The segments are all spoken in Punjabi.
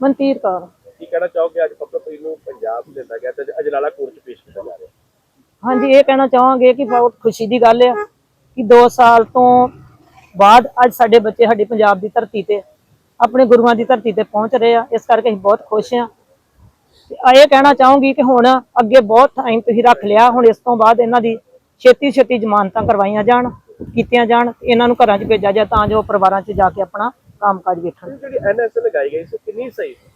ਮਨਤੀਰ ਕੌਰ। ਕੀ ਕਹਿਣਾ ਚਾਹੋਗੇ? ਅੱਜ ਪੱਪਲਪ੍ਰੀਤ ਨੂੰ ਪੰਜਾਬ ਲਿਆਂਦਾ ਗਿਆ ਤੇ ਅਜਨਾਲਾ ਕੋਰਟ 'ਚ ਪੇਸ਼ ਕੀਤਾ ਜਾ ਰਿਹਾ। ਹਾਂਜੀ ਇਹ ਕਹਿਣਾ ਚਾਹਾਂਗੇ ਕਿ ਬਹੁਤ ਖੁਸ਼ੀ ਦੀ ਗੱਲ ਆ ਕਿ 2 ਸਾਲ ਤੋਂ ਬਾਅਦ ਅੱਜ ਸਾਡੇ ਬੱਚੇ ਸਾਡੀ ਪੰਜਾਬ ਦੀ ਧਰਤੀ ਤੇ ਆਪਣੇ ਗੁਰੂਆਂ ਦੀ ਧਰਤੀ ਤੇ ਪਹੁੰਚ ਰਹੇ ਆ। ਇਸ ਕਰਕੇ ਅਸੀਂ ਬਹੁਤ ਖੁਸ਼ ਆ। ਇਹ ਕਹਿਣਾ ਚਾਹੂੰਗੀ ਕਿ ਹੁਣ ਅੱਗੇ ਬਹੁਤ ਟਾਈਮ ਤੁਸੀਂ ਰੱਖ ਲਿਆ। ਹੁਣ ਇਸ ਤੋਂ ਬਾਅਦ ਇਹਨਾਂ ਦੀ ਛੇਤੀ ਛੇਤੀ ਜ਼ਮਾਨਤਾਂ ਕਰਵਾਈਆਂ ਜਾਣ ਕੀਤੀਆਂ ਜਾਣ ਇਹਨਾਂ ਨੂੰ ਘਰਾਂ 'ਚ ਭੇਜਿਆ ਜਾਏ ਤਾਂ ਜੋ ਪਰਿਵਾਰਾਂ 'ਚ ਜਾ ਕੇ ਆਪਣਾ ਕੰਮਕਾਜ ਵੇਖਣ ਜਿਹੜੀ ਐਨਐਸ ਲਗਾਈ ਗਈ ਸੀ ਕਿੰਨੀ ਸਹੀ ਸੀ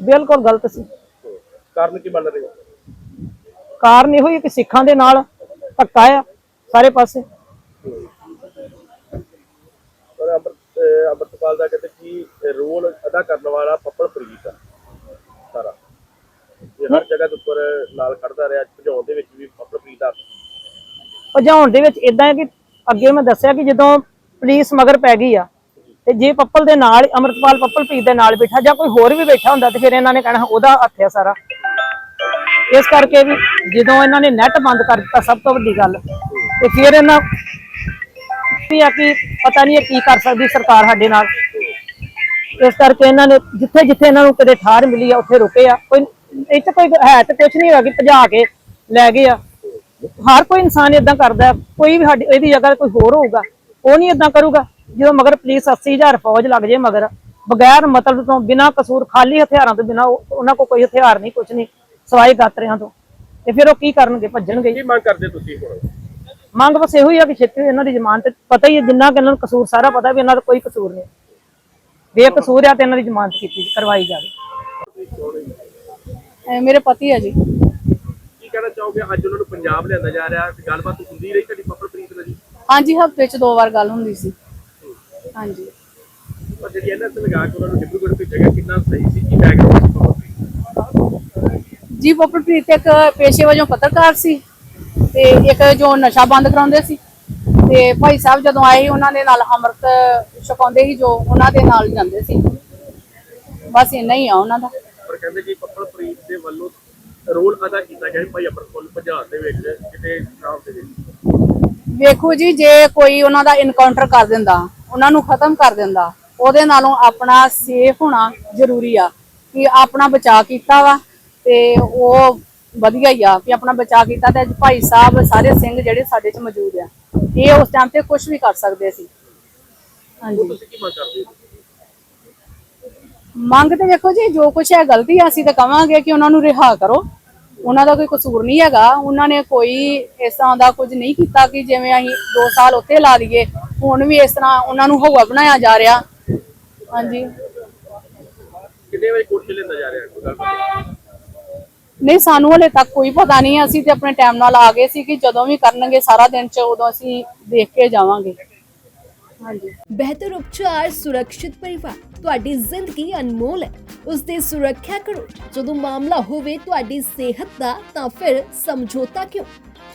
ਬਿਲਕੁਲ ਗਲਤ ਸੀ ਕਾਰਨ ਕੀ ਬਣ ਰਿਹਾ ਕਾਰਨ ਇਹੋ ਹੀ ਕਿ ਸਿੱਖਾਂ ਦੇ ਨਾਲ ਧੱਕਾ ਆ ਸਾਰੇ ਪਾਸੇ ਪਰ ਅੰਮ੍ਰਿਤਪਾਲ ਦਾ ਕਹਿੰਦੇ ਕੀ ਰੋਲ ਅਦਾ ਕਰਨ ਵਾਲਾ ਪੱਪਲਪ੍ਰੀਤ ਆ ਸਾਰਾ ਇਹ ਹਰ ਜਗ੍ਹਾ ਦੇ ਉੱਪਰ ਨਾਲ ਖੜਦਾ ਰਿਹਾ ਭਜਾਉਣ ਦੇ ਵਿੱਚ ਵੀ ਪੱਪਲਪ੍ਰੀਤ ਦਾ ਭਜਾਉਣ ਦੇ ਵਿੱਚ ਇਦਾਂ ਹੈ ਕਿ ਅੱਗੇ ਮੈਂ ਦੱਸਿਆ ਕਿ ਜਦੋਂ ਪੁਲਿਸ ਮਗਰ ਪੈ ਗਈ ਆ ਤੇ ਜੇ ਪੱਪਲ ਦੇ ਨਾਲ ਅਮਰਤਪਾਲ ਪੱਪਲ ਪ੍ਰੀਤ ਦੇ ਨਾਲ ਬੈਠਾ ਜਾਂ ਕੋਈ ਹੋਰ ਵੀ ਬੈਠਾ ਹੁੰਦਾ ਤੇ ਫਿਰ ਇਹਨਾਂ ਨੇ ਕਹਿਣਾ ਉਹਦਾ ਹੱਥ ਹੈ ਸਾਰਾ। ਇਸ ਕਰਕੇ ਵੀ ਜਦੋਂ ਇਹਨਾਂ ਨੇ ਨੈਟ ਬੰਦ ਕਰ ਦਿੱਤਾ ਸਭ ਤੋਂ ਵੱਡੀ ਗੱਲ, ਤੇ ਫਿਰ ਇਹਨਾਂ ਵੀ ਆ ਕਿ ਪਤਾ ਨਹੀਂ ਇਹ ਕੀ ਕਰ ਸਕਦੀ ਸਰਕਾਰ ਸਾਡੇ ਨਾਲ। ਇਸ ਕਰਕੇ ਇਹਨਾਂ ਨੇ ਜਿੱਥੇ ਜਿੱਥੇ ਇਹਨਾਂ ਨੂੰ ਕਦੇ ਠਾਰ ਮਿਲੀ ਆ, ਉੱਥੇ ਰੁਕੇ ਆ। ਕੋਈ ਇੱਥੇ ਕੋਈ ਹੈ ਤੇ ਕੁਝ ਨਹੀਂ ਹੈਗਾ ਕਿ ਭਜਾ ਕੇ ਲੈ ਗਏ ਆ। ਹਰ ਕੋਈ ਇਨਸਾਨ ਇਦਾਂ ਕਰਦਾ, ਕੋਈ ਵੀ ਸਾਡੀ, ਇਹਦੀ ਜਗ੍ਹਾ ਕੋਈ ਹੋਰ ਹੋਊਗਾ, ਉਹ ਨਹੀਂ ਇਦਾਂ ਕਰੂਗਾ। ਜਦੋਂ ਮਗਰ ਪੁਲਿਸ 80000 ਫੌਜ ਲੱਗ ਜੇ ਮਗਰ ਬਗੈਰ ਮਤਲਬ ਤੋਂ ਬਿਨਾਂ ਕਸੂਰ ਖਾਲੀ ਹਥਿਆਰਾਂ ਤੋਂ ਬਿਨਾਂ ਉਹ- ਉਹਨਾਂ ਕੋਲ ਕੋਈ ਹਥਿਆਰ ਨਹੀਂ ਕੁਝ ਨਹੀਂ ਸਵਾਈ ਗਾਤਰਿਆਂ ਤੋਂ। ਤੇ ਫਿਰ ਉਹ ਕੀ ਕਰਨਗੇ ਭੱਜਣਗੇ ਕੀ ਮੰਗ ਕਰਦੇ ਤੁਸੀਂ ਹੁਣ? ਮੰਗ ਬਸ ਇਹੋ ਹੀ ਆ ਕਿ ਛੇਤੀ ਇਹਨਾਂ ਦੀ ਜ਼ਮਾਨਤ ਪਤਾ ਹੀ ਹੈ ਜਿੰਨਾ ਕਿ ਇਹਨਾਂ ਨੂੰ ਕਸੂਰ ਸਾਰਾ ਪਤਾ ਵੀ ਇਹਨਾਂ ਦਾ ਕੋਈ ਕਸੂਰ ਨਹੀਂ। ਬੇਕਸੂਰ ਆ ਤੇ ਇਹਨਾਂ ਦੀ ਜ਼ਮਾਨਤ ਕੀਤੀ ਕਰਵਾਈ ਜਾਵੇ। ਮੇਰੇ ਪਤੀ ਹੈ ਜੀ। ਕੀ ਕਹਿਣਾ ਚਾਹੋਗੇ? ਅੱਜ ਉਹਨਾਂ ਨੂੰ ਪੰਜਾਬ ਲਿਆਂਦਾ ਜਾ ਰਿਹਾ ਗੱਲਬਾਤ ਹੁੰਦੀ ਰਹੀ ਤੁਹਾਡੀ ਪੱਪਲਪ੍ਰੀਤ ਨਾਲ ਜੀ? ਹਾਂਜੀ ਹਫ਼ਤੇ ਚ ਦੋ ਵਾਰ ਗੱਲ ਹੁੰਦੀ ਸੀ। ਹਾਂਜੀ। ਪਰ ਜਿਹੜੀ ਐਨਐਸ ਲਗਾ ਕੇ ਉਹਨਾਂ ਨੂੰ ਡਿਬਰੂਗੜ੍ਹ ਭੇਜਿਆ ਗਿਆ ਕਿੰਨਾ ਸਹੀ ਸੀ? ਕੀ ਬੈਕਗ੍ਰਾਉਂਡ ਸੀ ਪੱਪਲਪ੍ਰੀਤ ਜੀ ਪਪਰਪ੍ਰੀਤ ਇੱਕ ਪੇਸ਼ੇ ਵਜੋਂ ਪੱਤਰਕਾਰ ਸੀ ਤੇ ਇੱਕ ਜੋ ਨਸ਼ਾ ਬੰਦ ਕਰਾਉਂਦੇ ਸੀ। ਤੇ ਭਾਈ ਸਾਹਿਬ ਜਦੋਂ ਆਏ ਉਹਨਾਂ ਦੇ ਨਾਲ ਅੰਮ੍ਰਿਤ ਛਕਾਉਂਦੇ ਸੀ ਜੋ ਉਹਨਾਂ ਦੇ ਨਾਲ ਜਾਂਦੇ ਸੀ। ਬਸ ਇੰਨਾ ਹੀ ਆ ਉਹਨਾਂ ਦਾ। ਪਰ ਕਹਿੰਦੇ ਕਿ ਪੱਪਲਪ੍ਰੀਤ ਦੇ ਵੱਲੋਂ ਰੋਲ ਅਦਾ ਕੀਤਾ ਗਿਆ ਭਾਈ ਅਮਰਪਾਲ ਪੰਜਾਬ ਦੇ ਵਿੱਚ ਕਿਤੇ ਸ਼ਾਮ ਦੇ ਵਿੱਚ। ਵੇਖੋ ਜੀ ਜੇ ਕੋਈ ਉਹਨਾਂ ਦਾ ਇਨਕਾਊਂਟਰ ਕਰ ਦਿੰਦਾ ਉਹਨਾਂ ਨੂੰ ਖਤਮ ਕਰ ਦਿੰਦਾ। ਉਹਦੇ ਨਾਲੋਂ ਆਪਣਾ ਸੇਫ ਹੋਣਾ ਜ਼ਰੂਰੀ ਆ ਕਿ ਆਪਣਾ ਬਚਾਅ ਕੀਤਾ ਵਾ ਤੇ ਉਹ ਵਧੀਆ ਹੀ ਆ ਕਿ ਆਪਣਾ ਬਚਾਅ ਕੀਤਾ ਤੇ ਅੱਜ ਭਾਈ ਸਾਹਿਬ ਸਾਰੇ ਸਿੰਘ ਜਿਹੜੇ ਸਾਡੇ ਚ ਮੌਜੂਦ ਆ ਇਹ ਉਸ ਟਾਈਮ ਤੇ ਕੁਝ ਵੀ ਕਰ ਸਕਦੇ ਸੀ। ਹਾਂਜੀ। ਤੁਸੀਂ ਕੀ ਮੰਗ ਕਰਦੇ ਹੋ? ਮੰਗ ਤੇ ਵੇਖੋ ਜੀ ਜੋ ਕੁਝ ਹੈ ਗਲਤੀ ਆ ਅਸੀਂ ਤਾਂ ਕਵਾਂਗੇ ਕਿ ਉਹਨਾਂ ਨੂੰ ਰਿਹਾ ਕਰੋ। ਉਹਨਾਂ ਦਾ ਕੋਈ ਕਸੂਰ ਨਹੀਂ ਹੈਗਾ। ਉਹਨਾਂ ਨੇ ਕੋਈ ਇਸ ਤਰ੍ਹਾਂ ਦਾ ਕੁਝ ਨਹੀਂ ਕੀਤਾ ਕਿ ਜਿਵੇਂ ਅਸੀਂ 2 ਸਾਲ ਉੱਥੇ ਲਾ ਦਈਏ ਹੁਣ ਵੀ ਇਸ ਤਰ੍ਹਾਂ ਉਹਨਾਂ ਨੂੰ ਹਵਾ ਬਣਾਇਆ ਜਾ ਰਿਹਾ। ਹਾਂਜੀ। ਕਿੰਨੇ ਵਜੇ ਕੋਰਟ 'ਚ ਲਿਆਂਦਾ ਜਾ ਰਿਹਾ? ਨਹੀਂ ਸਾਨੂੰ ਹਲੇ ਤੱਕ ਕੋਈ ਪਤਾ ਨਹੀਂ ਅਸੀਂ ਤੇ ਆਪਣੇ ਟਾਈਮ ਨਾਲ ਆ ਗਏ ਸੀ ਕਿ ਜਦੋਂ ਵੀ ਕਰਨਗੇ ਸਾਰਾ ਦਿਨ ਚ ਉਦੋਂ ਅਸੀਂ ਦੇਖ ਕੇ ਜਾਵਾਂਗੇ। ਹਾਂਜੀ। ਬਿਹਤਰ ਉਪਚਾਰ ਸੁਰੱਖਿਅਤ ਪਰਿਵਾਰ। ਤੁਹਾਡੀ ਜ਼ਿੰਦਗੀ ਅਨਮੋਲ ਹੈ। ਉਸ ਦੀ ਸੁਰੱਖਿਆ ਕਰੋ। ਜਦੋਂ ਮਾਮਲਾ ਹੋਵੇ ਤੁਹਾਡੀ ਸਿਹਤ ਦਾ ਤਾਂ ਫਿਰ ਸਮਝੌਤਾ ਕਿਉਂ?